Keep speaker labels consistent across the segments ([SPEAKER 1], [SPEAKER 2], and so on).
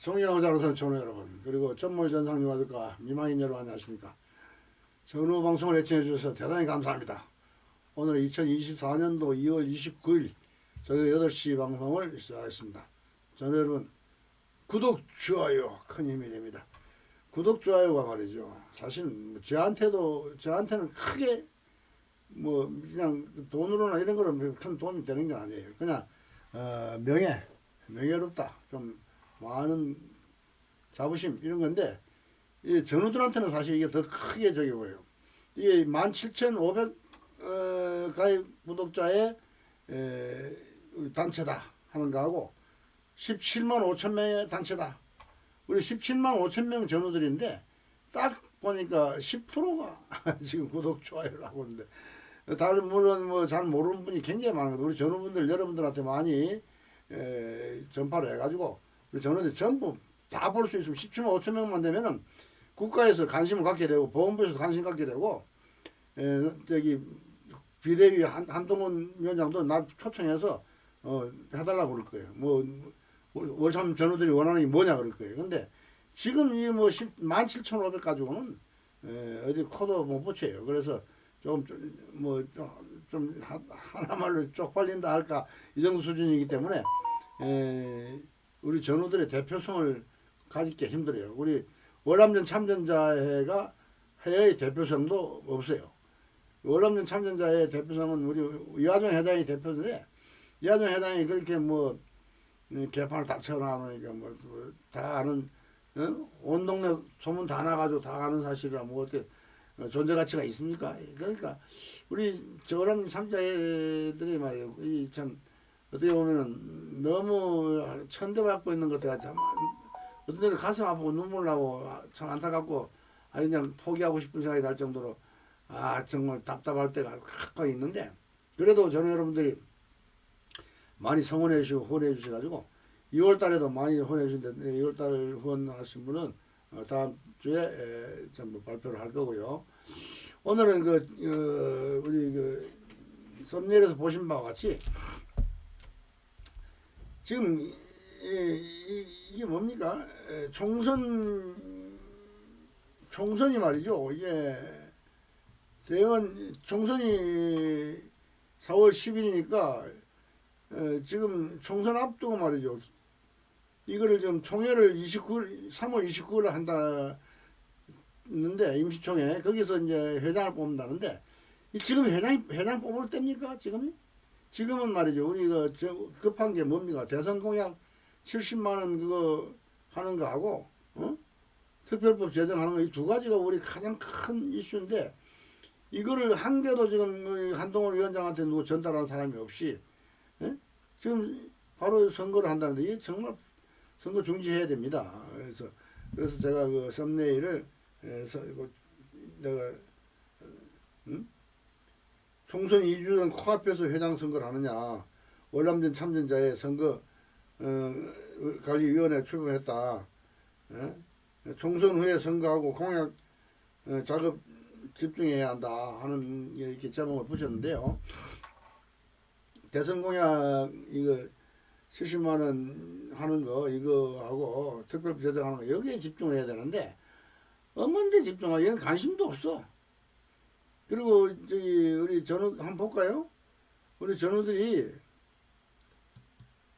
[SPEAKER 1] 종이하고 자로서 전우 여러분. 그리고 전몰 전상 유아들과 미망인 여러분 안녕하십니까? 전후 방송을 애청해 주셔서 대단히 감사합니다. 오늘 2024년도 2월 29일 저녁 8시 방송을 시작하겠습니다. 전우 여러분 구독 좋아요 큰 힘이 됩니다. 구독 좋아요가 말이죠. 사실 뭐 저한테도 저한테는 크게 뭐 그냥 돈으로나 이런 거는 큰 도움이 되는 게 아니에요. 그냥 어, 명예 명예롭다. 좀 많은 자부심 이런 건데 이 전우들한테는 사실 이게 더 크게 저기 보여요. 이게 17,500 어, 가입 구독자의 에, 단체다 하는 거하고 17만 5천 명의 단체다. 우리 17만 5천 명 전우들인데 딱 보니까 10%가 지금 구독 좋아요를 하고 있는데 다른 물론 뭐 잘 모르는 분이 굉장히 많아요. 우리 전우분들 여러분들한테 많이 에, 전파를 해가지고 전우들 전부 다 볼 수 있으면 17만 5천 명만 되면은 국가에서 관심을 갖게 되고 보건부에서 관심 갖게 되고 에, 저기 비대위 한, 한동훈 위원장도 나 초청해서 어, 해달라고 그럴 거예요. 뭐 월참 전우들이 원하는 게 뭐냐 그럴 거예요. 근데 지금 이뭐 17,500 가지고는 에, 어디 코도 못 붙여요. 그래서 조금 뭐좀 하나말로 쪽팔린다 할까 이 정도 수준이기 때문에 에, 우리 전우들의 대표성을 가지기 힘들어요. 우리 월남전 참전자회가 해외의 대표성도 없어요. 월남전 참전자의 대표성은 우리 이하정 회장이 대표인데 이하정 회장이 그렇게 뭐 개판을 다 쳐나가니까 뭐 다 아는 어? 온 동네 소문 다 나가지고 다 아는 사실이라 뭐 어떻게 존재 가치가 있습니까? 그러니까 우리 저런 참자들이 말이에요. 이참 어떻게 보면은 너무 천대받고 있는 것들가 참 어떤 데는 가슴 아프고 눈물 나고 참 안타깝고 아니 그냥 포기하고 싶은 생각이 날 정도로 아 정말 답답할 때가 가끔 있는데 그래도 저는 여러분들이 많이 성원해 주시고 후원해 주셔가지고 2월 달에도 많이 후원해 주신데 2월 달 후원하신 분은 어, 다음 주에 에, 전부 발표를 할 거고요. 오늘은 그 어, 우리 그 썸네일에서 보신 바와 같이 지금 이게 뭡니까? 에, 총선 총선이 말이죠. 이게 대원 총선이 4월 10일이니까 에, 지금 총선 앞두고 말이죠. 이거를 지금 총회를 29일 3월 29일에 한다 는데 임시총회 거기서 이제 회장을 뽑는다는데 이 지금 회장이 회장 뽑을 때입니까 지금이? 지금은 말이죠. 우리 그저 급한 게 뭡니까? 대선 공약 70만 원 그거 하는 거 하고 어? 특별법 제정하는 거 이 두 가지가 우리 가장 큰 이슈인데 이거를 한 개도 지금 한동훈 위원장한테 누구 전달한 사람이 없이 예? 지금 바로 선거를 한다는데 이게 정말 선거 중지해야 됩니다. 그래서 그래서 제가 그 썸네일을 해서 이거 내가 어, 음? 총선 2주 전 코앞에서 회장 선거를 하느냐 월남전 참전자의 선거 어, 관리위원회 출범했다. 예? 총선 후에 선거하고 공약 어, 작업 집중해야 한다 하는 이렇게 제목을 붙였는데요. 대선 공약 이거 70만 원 하는 거 이거 하고 특별법 제정하는 거 여기에 집중을 해야 되는데 없는데 집중하 얘는 관심도 없어. 그리고 저기 우리 전우 한번 볼까요? 우리 전우들이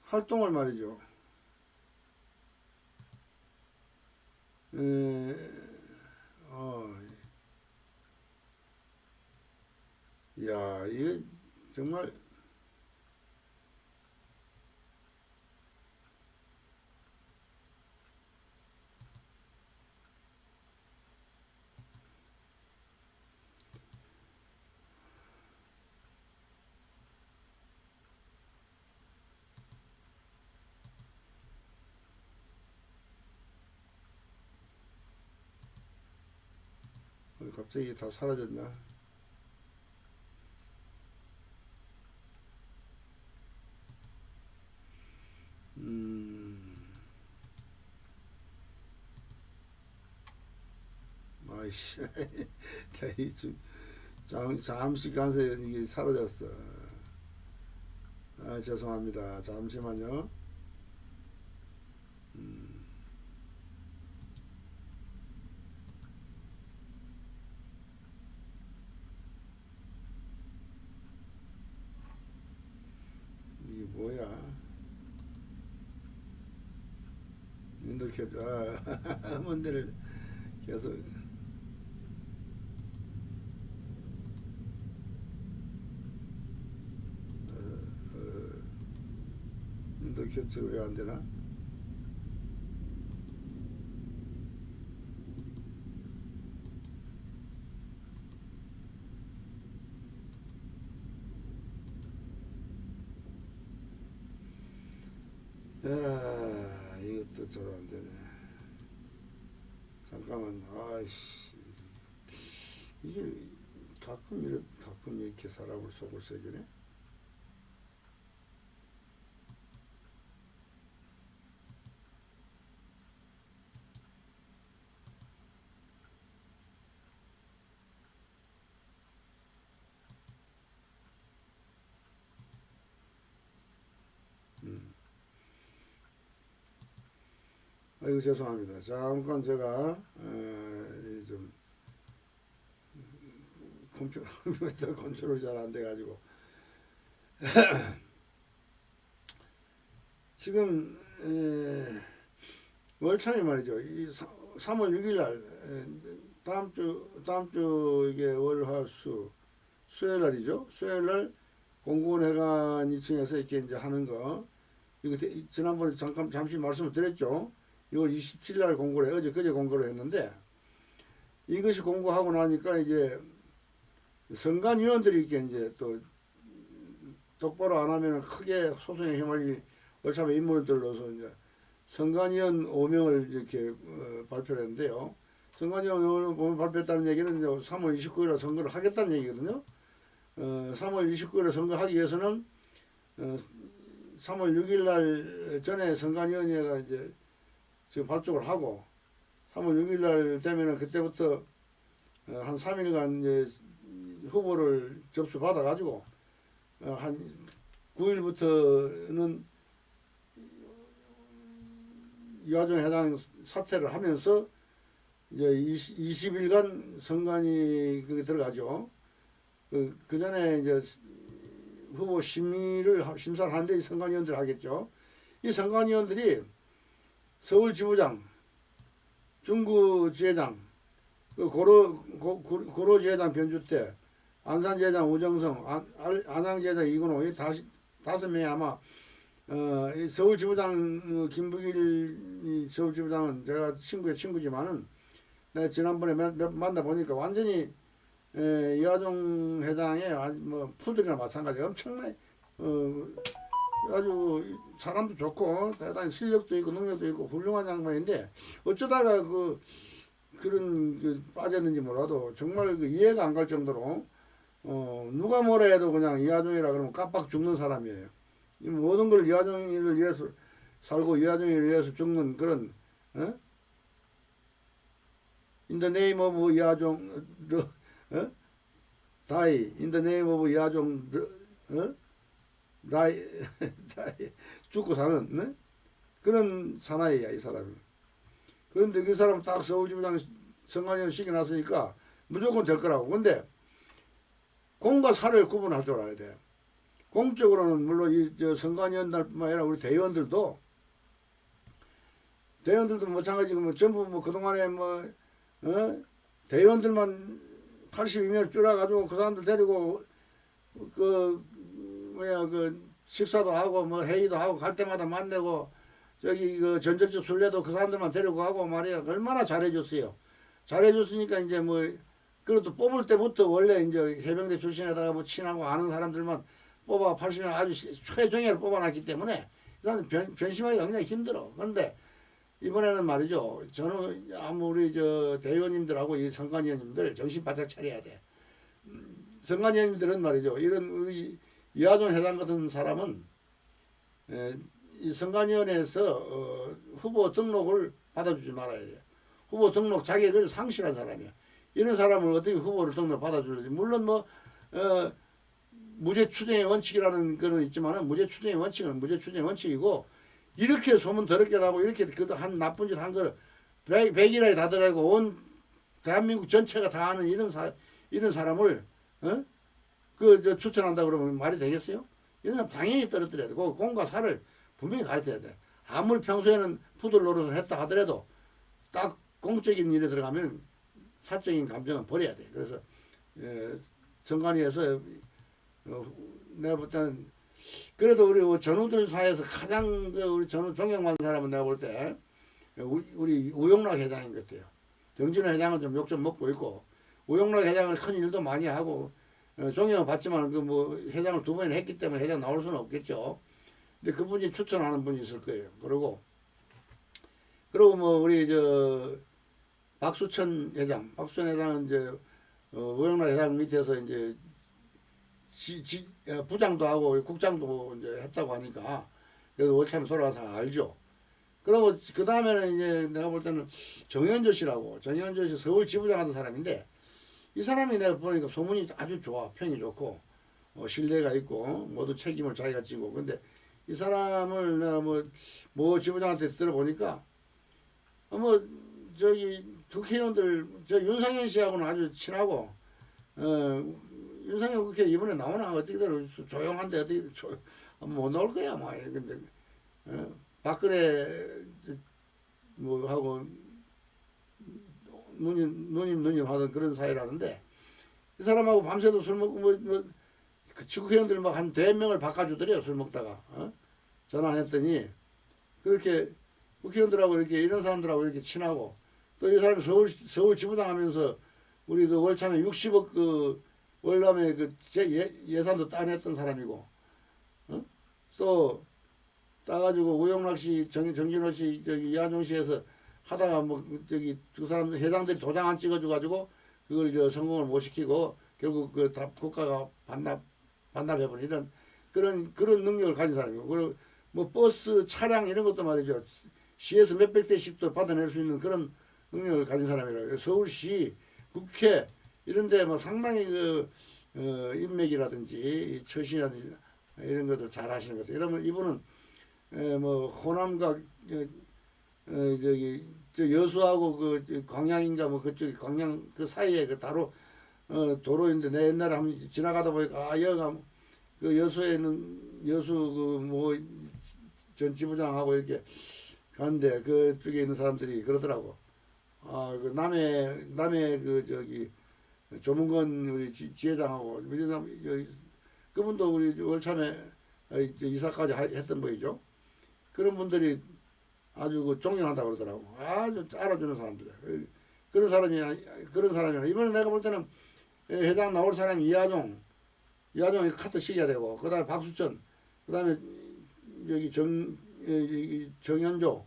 [SPEAKER 1] 활동을 말이죠. 에, 어, 야, 이거 정말 갑자기 다 사라졌냐? 음, 아이씨, 대이 좀 잠, 잠시 간새 이게 사라졌어. 아 죄송합니다. 잠시만요. 음. 이렇게 아, 문제를 계속 어, 어, 인도 캡처 왜안 되나? 야, 이것도 저로 안 되네. 잠깐만, 아이씨. 이게 가끔 이렇 가끔 이렇게 사람을 속을 새기네. 음. 아이고 죄송합니다. 잠깐 제가 어, 이좀 컴퓨터 컨트롤 잘 안 돼가지고 지금 에, 월참이 말이죠. 이 3월 6일 날 에, 다음 주 다음 주 이게 월화수 수요일 날이죠. 수요일 날 공군 해관 2층에서 이렇게 이제 하는 거 이거 대- 지난번에 잠깐 잠시 말씀을 드렸죠. 6월 27일 날 공고를 해. 어제 그제 공고를 했는데 이것이 공고하고 나니까 이제 선관위원들이 이렇게 이제 또 똑바로 안 하면 크게 소송에 휘말릴 월참의 인물들로서 이제 선관위원 5명을 이렇게 어, 발표를 했는데요. 선관위원 5명을 발표했다는 얘기는 이제 3월 29일에 선거를 하겠다는 얘기거든요. 어, 3월 29일에 선거하기 위해서는 어, 3월 6일 날 전에 선관위원회가 이제 지금 발족을 하고 3월 6일 날 되면은 그때부터 어, 한 3일간 이제 후보를 접수 받아 가지고 어, 한 9일부터는 이화정 회장 사퇴를 하면서 이제 20, 일간 선관위 그게 들어가죠. 그, 그 전에 이제 후보 심의를 하- 심사를 하는데 이 선관위원들 하겠죠. 이 선관위원들이 서울 지부장, 중구 지회장, 그 고로 고, 고- 고로 지회장 변주태, 안산 지회장 우정성, 안, 알- 안양 지회장 이근호 이 다시 다섯 명이 아마 어, 이 서울 지부장 어, 김부길 이 서울 지부장은 제가 친구의 친구지만은 내가 지난번에 몇, 몇 만나 보니까 완전히 에, 이하종 회장의 아주 뭐 푸들이나 마찬가지. 엄청나게 어, 아주 사람도 좋고 대단히 실력도 있고 능력도 있고 훌륭한 양반인데 어쩌다가 그 그런 그 빠졌는지 몰라도 정말 그 이해가 안 갈 정도로 어 누가 뭐라 해도 그냥 이하종이라 그러면 깜빡 죽는 사람이에요. 이 모든 걸 이하종이를 위해서 살고 이하종이를 위해서 죽는 그런 어? In the name of 이하종 어? die in the name of 이하종 어? 나이, 나이 죽고 사는 네? 그런 사나이야 이 사람이. 그런데 그 사람 딱 서울지부장 선관위원 시켜놨으니까 무조건 될 거라고. 근데 공과 사를 구분할 줄 알아야 돼. 공적으로는 물론 이저 선관위원들뿐만 아니라 우리 대의원들도 대의원들도 마찬가지고 뭐 전부 뭐 그동안에 뭐 어? 대의원들만 82명 줄여가지고 그 사람들 데리고 그 뭐야 그 식사도 하고 뭐 회의도 하고 갈 때마다 만나고 저기 그 전적적 순례도 그 사람들만 데리고 가고 말이야 얼마나 잘해줬어요. 잘해줬으니까 이제 뭐 그래도 뽑을 때부터 원래 이제 해병대 출신에다가 뭐 친하고 아는 사람들만 뽑아 80명 아주 최정예를 뽑아놨기 때문에 변, 변심하기 굉장히 힘들어. 그런데 이번에는 말이죠. 저는 아무리 저 대의원님들하고 이 선관위원님들 정신 바짝 차려야 돼. 음, 선관위원님들은 말이죠. 이런 우리 이하종 회장 같은 사람은 에, 이 선관위원회에서 어, 후보 등록을 받아주지 말아야 돼요. 후보 등록 자격을 상실한 사람이야. 이런 사람을 어떻게 후보를 등록 받아줄지. 물론 뭐 어, 무죄 추정의 원칙이라는 거는 있지만은 무죄 추정의 원칙은 무죄 추정의 원칙이고 이렇게 소문 더럽게 나고 이렇게 그한 나쁜 짓 한 거를 백- 백일하게 다 들어가고 온 대한민국 전체가 다 아는 이런 사 이런 사람을 어? 그저 추천한다 그러면 말이 되겠어요? 이런 사람 당연히 떨어뜨려야 되고 공과 사를 분명히 가르쳐야 돼. 아무리 평소에는 푸들 노릇을 했다 하더라도 딱 공적인 일에 들어가면 사적인 감정은 버려야 돼. 그래서 에, 정관위에서 어, 내가 볼 때는 그래도 우리 전우들 사이에서 가장 그 우리 전우 존경받는 사람은 내가 볼 때 우리 우용락 회장인 것 같아요. 정진호 회장은 좀 욕 좀 먹고 있고 우용락 회장은 큰 일도 많이 하고 어, 존경을 받지만 그 뭐 회장을 두 번이나 했기 때문에 회장 나올 수는 없겠죠. 근데 그분이 추천하는 분이 있을 거예요. 그리고 그리고 뭐 우리 저 박수천 회장, 박수천 회장은 이제 어, 우영락 회장 밑에서 이제 지, 지, 어, 부장도 하고 국장도 이제 했다고 하니까 그래도 월참에 돌아가서 알죠. 그리고 그 다음에는 이제 내가 볼 때는 정현조 씨라고 정현조 씨 서울 지부장 하던 사람인데 이 사람이 내가 보니까 소문이 아주 좋아. 평이 좋고 어, 신뢰가 있고 모두 책임을 자기가 지고 근데 이 사람을 내가 뭐, 뭐 지부장한테 들어보니까 어, 뭐 저기 국회의원들 저 윤상현 씨하고는 아주 친하고 어 윤상현 국회 이번에 나오나 어떻게든 조용한데 어떻게 조, 못 나올 거야 뭐. 근데 어, 박근혜 뭐 하고 누님 누님 누님 하던 그런 사이라는데 이 사람하고 밤새도 술 먹고 뭐, 뭐그 지국회의원들 막 한 대명을 바꿔주더래요 술 먹다가 어? 전화했더니 그렇게 국회의원들하고 이렇게 이런 사람들하고 이렇게 친하고 또 이 사람이 서울 서울 지부장 하면서 우리 그 월참에 60억 그 월남에 그 제, 예, 예산도 따냈던 사람이고 어? 또 따가지고 우영락 씨, 정, 정진호 씨, 저기 이한종 씨에서 하다가 뭐 저기 두 사람 회장들이 도장 안 찍어줘 가지고 그걸 저 성공을 못 시키고 결국 그 다 국가가 반납 반납해버린 이런 그런 그런 능력을 가진 사람이고. 그리고 뭐 버스 차량 이런 것도 말이죠. 시에서 몇백 대씩도 받아낼 수 있는 그런 능력을 가진 사람이라고 서울시 국회 이런데 뭐 상당히 그 어, 인맥이라든지 처신이라든지 이런 것들 잘 하시는 것 같아요. 이러면 이분은 에, 뭐 호남과 어, 어, 저기 저 여수하고 그저 광양인가 뭐 그쪽 광양 그 사이에 그 다로 어, 도로인데 내 옛날에 한번 지나가다 보니까 아 여기가 그 여수에 있는 여수 그 뭐 전 지부장하고 이렇게 갔는데 그쪽에 있는 사람들이 그러더라고. 아, 그 남해 남해 그 저기 조문건 우리 지, 지회장하고 그분도 우리 월참에 이사까지 하- 했던 분이죠. 그런 분들이 아주 그 존경한다 고 그러더라고. 아주 알아주는 사람들. 그런 사람이 그런 사람이야. 이번에 내가 볼 때는 회장 나올 사람이 이하종, 이하종이 카트 시켜야 되고, 그 다음에 박수천, 그 다음에 여기 정 여기 정현조,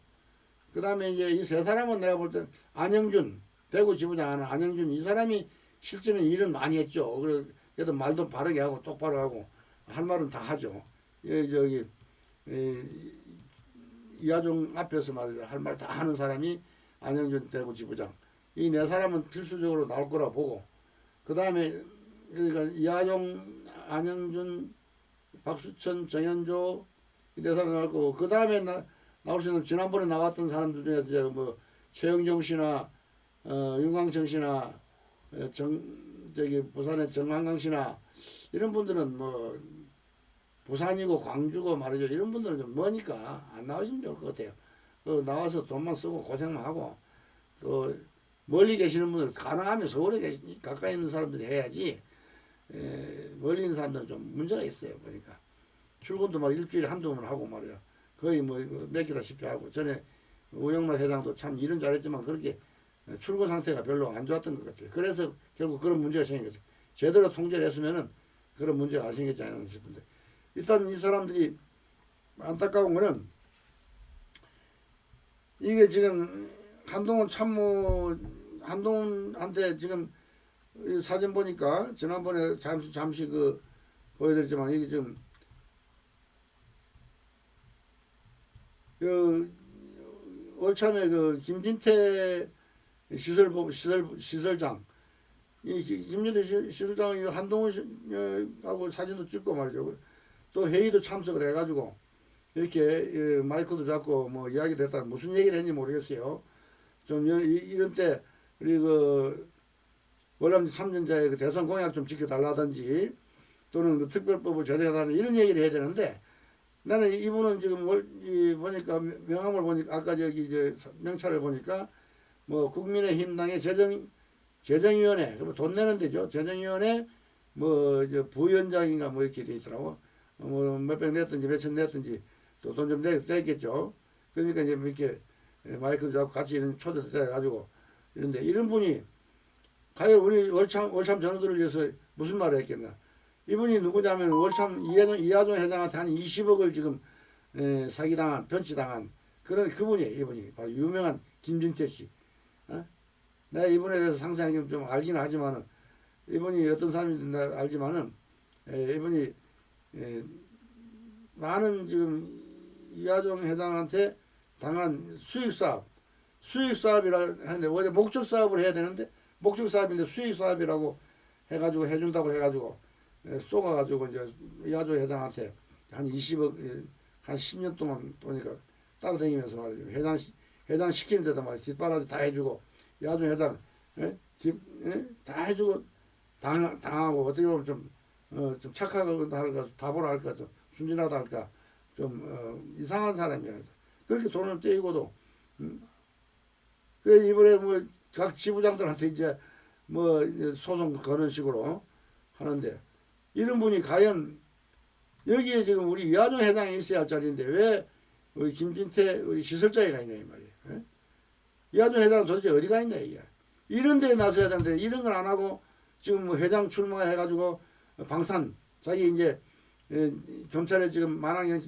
[SPEAKER 1] 그 다음에 이제 이 세 사람은 내가 볼때 안영준 대구 지부장 하는 안영준 이 사람이 실제는 일은 많이 했죠. 그래- 그래도 말도 바르게 하고 똑바로 하고 할 말은 다 하죠. 예, 저기 에, 이하종 앞에서 말이죠. 할 말 다 하는 사람이 안영준 대구 지부장. 이 네 사람은 필수적으로 나올 거라 보고 그 다음에 그러니까 이하종 안영준 박수천 정현조 이 네 사람 나올 거고 그 다음에 나 나올 수 있는 지난번에 나왔던 사람들 중에서 이제 뭐 최영정 씨나 어, 윤광청 씨나 어, 정 저기 부산의 정한강 씨나 이런 분들은 뭐 부산이고 광주고 말이죠 이런 분들은 좀 머니까 안 나오시면 좋을 것 같아요. 그 나와서 돈만 쓰고 고생만 하고 또 멀리 계시는 분들 가능하면 서울에 계시, 가까이 있는 사람들이 해야지 에, 멀리 있는 사람들은 좀 문제가 있어요 보니까 출근도 막 일주일에 한두 번 하고 말이야 거의 뭐 맡기다시피 하고 전에 우영락 회장도 참 일은 잘했지만 그렇게 출근 상태가 별로 안 좋았던 것 같아요. 그래서 결국 그런 문제가 거죠. 제대로 통제를 했으면은 그런 문제가 안 생겼지 않았나 싶은데 일단 이 사람들이 안타까운 거는 이게 지금 한동훈 참모 한동훈한테 지금 이 사진 보니까 지난번에 잠시 잠시 그 보여드렸지만 이게 지금 그 월참에 그 김진태 시설 시설 시설장 이 기- 김진태 시- 시설장이 한동훈하고 사진도 찍고 말이죠. 또 회의도 참석을 해가지고 이렇게 예, 마이크도 잡고 뭐 이야기도 했다. 무슨 얘기를 했는지 모르겠어요. 좀 이런 때 우리 그 월남 참전자의 그 대선 공약 좀 지켜달라든지 또는 그 특별법을 제정해달라는 이런 얘기를 해야 되는데 나는 이분은 지금 월, 이 보니까 명함을 보니까 아까 저기 이제 명찰을 보니까 뭐 국민의힘당의 재정 재정위원회 그러면 돈 내는 데죠. 재정위원회 뭐저 부위원장인가 뭐 이렇게 돼 있더라고 뭐 몇백 냈든지 몇천 냈든지 또 돈좀 냈겠죠. 그러니까 이제 뭐 이렇게 마이크 잡고 같이 이런 초대돼 가지고 이런데 이런 분이 과연 우리 월참 월참 전우들을 위해서 무슨 말을 했겠나. 이분이 누구냐면 월참 이하종, 이하종 회장한테 한 20억을 지금 에, 사기당한 변치당한 그런 그분이에요 이분이. 바로 유명한 김진태 씨. 어? 내가 이분에 대해서 상세하게 좀 알기는 하지만은 이분이 어떤 사람인지 알지만은 에, 이분이 에, 많은 지금 이하종 회장한테 당한 수익 사업 수익 사업이라 하는데 원래 목적 사업을 해야 되는데 목적 사업인데 수익 사업이라고 해가지고 해준다고 해가지고 에, 쏘가가지고 이제 이하종 회장한테 한 20억 에, 한 10년 동안 보니까 따라다니면서 말이죠 회장 시- 회장 시키는 데도 말이야 뒷바라지 다 해주고 이하종 회장 에? 뒷, 에? 다 해주고 당, 당하고 어떻게 보면 좀, 어, 좀 착하다 할까 바보라 할까 좀 순진하다 할까 좀 어, 이상한 사람이야 그렇게 돈을 떼이고도 음? 그 이번에 뭐 각 지부장들한테 이제 뭐 소송 거는 식으로 하는데 이런 분이 과연 여기에 지금 우리 이하종 회장이 있어야 할 자리인데 왜 우리 김진태 우리 시설자에가 있냐 이 말이에요. 예? 이하종 회장은 도대체 어디가 있냐 이게. 이런 데에 나서야 되는데 이런 걸 안 하고 지금 뭐 회장 출마해가지고 방탄 자기 이제 예, 경찰에 지금 만왕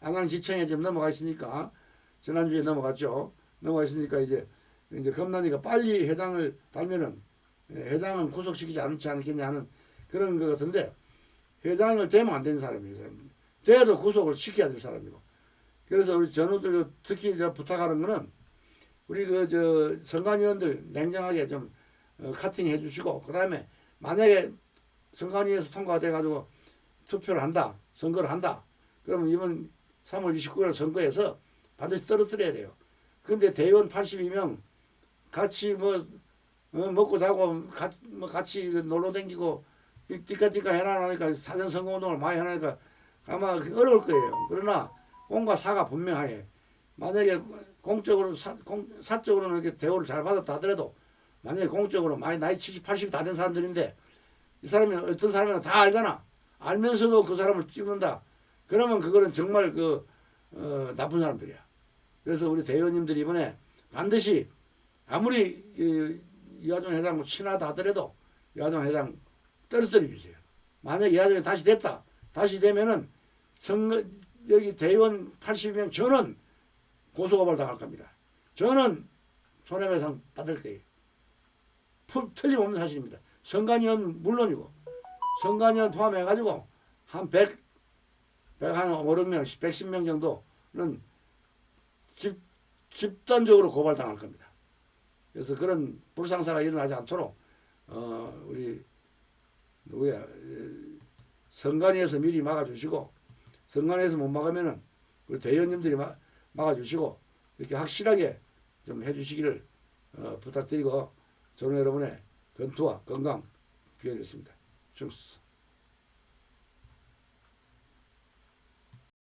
[SPEAKER 1] 안양지청에 지금 넘어가 있으니까 지난주에 넘어갔죠. 넘어가 있으니까 이제 이제 겁나니까 빨리 회장을 달면은 예, 회장은 구속시키지 않지 않겠냐 하는 그런 것 같은데 회장을 되면 안 되는 사람이에요. 돼도 구속을 시켜야 될 사람이고. 그래서 우리 전우들 특히 부탁하는 거는 우리 그 저 선관위원들 냉정하게 좀 어, 카팅해 주시고 그다음에 만약에 선관위에서 통과돼 가지고 투표를 한다 선거를 한다 그러면 이번 3월 29일 선거에서 반드시 떨어뜨려야 돼요. 근데 대의원 82명 같이 뭐 어, 먹고 자고 같이, 뭐 같이 놀러 다니고 띠까띠까 해놔니까 사전 선거 운동을 많이 해놔니까 아마 어려울 거예요. 그러나 공과 사가 분명하게 만약에 공적으로 사, 공, 사적으로는 이렇게 대우를 잘 받았다 하더라도 만약에 공적으로 많이 나이 70, 80 다 된 사람들인데 이 사람이 어떤 사람이나 다 알잖아. 알면서도 그 사람을 찍는다. 그러면 그거는 정말 그 어, 나쁜 사람들이야. 그래서 우리 대의원님들이 이번에 반드시 아무리 이, 이하종 회장 친하다 하더라도 이하종 회장 떨어뜨려 주세요. 만약 이하종이 다시 됐다. 다시 되면은 선거 여기 대의원 80명 저는 고소고발 당할 겁니다. 저는 손해배상 받을 거예요. 풀- 틀림없는 사실입니다. 선관위원 물론이고 선관위원 포함해가지고 한 100, 100한 5, 6명, 110명 정도는 집, 집단적으로 고발당할 겁니다. 그래서 그런 불상사가 일어나지 않도록 어, 우리 누구야 에, 선관위에서 미리 막아주시고 선관위에서 못 막으면은 우리 대의원님들이 막, 막아주시고 이렇게 확실하게 좀 해주시기를 어, 부탁드리고 저는 여러분의 건투와 건강 비워드렸습니다. 충수.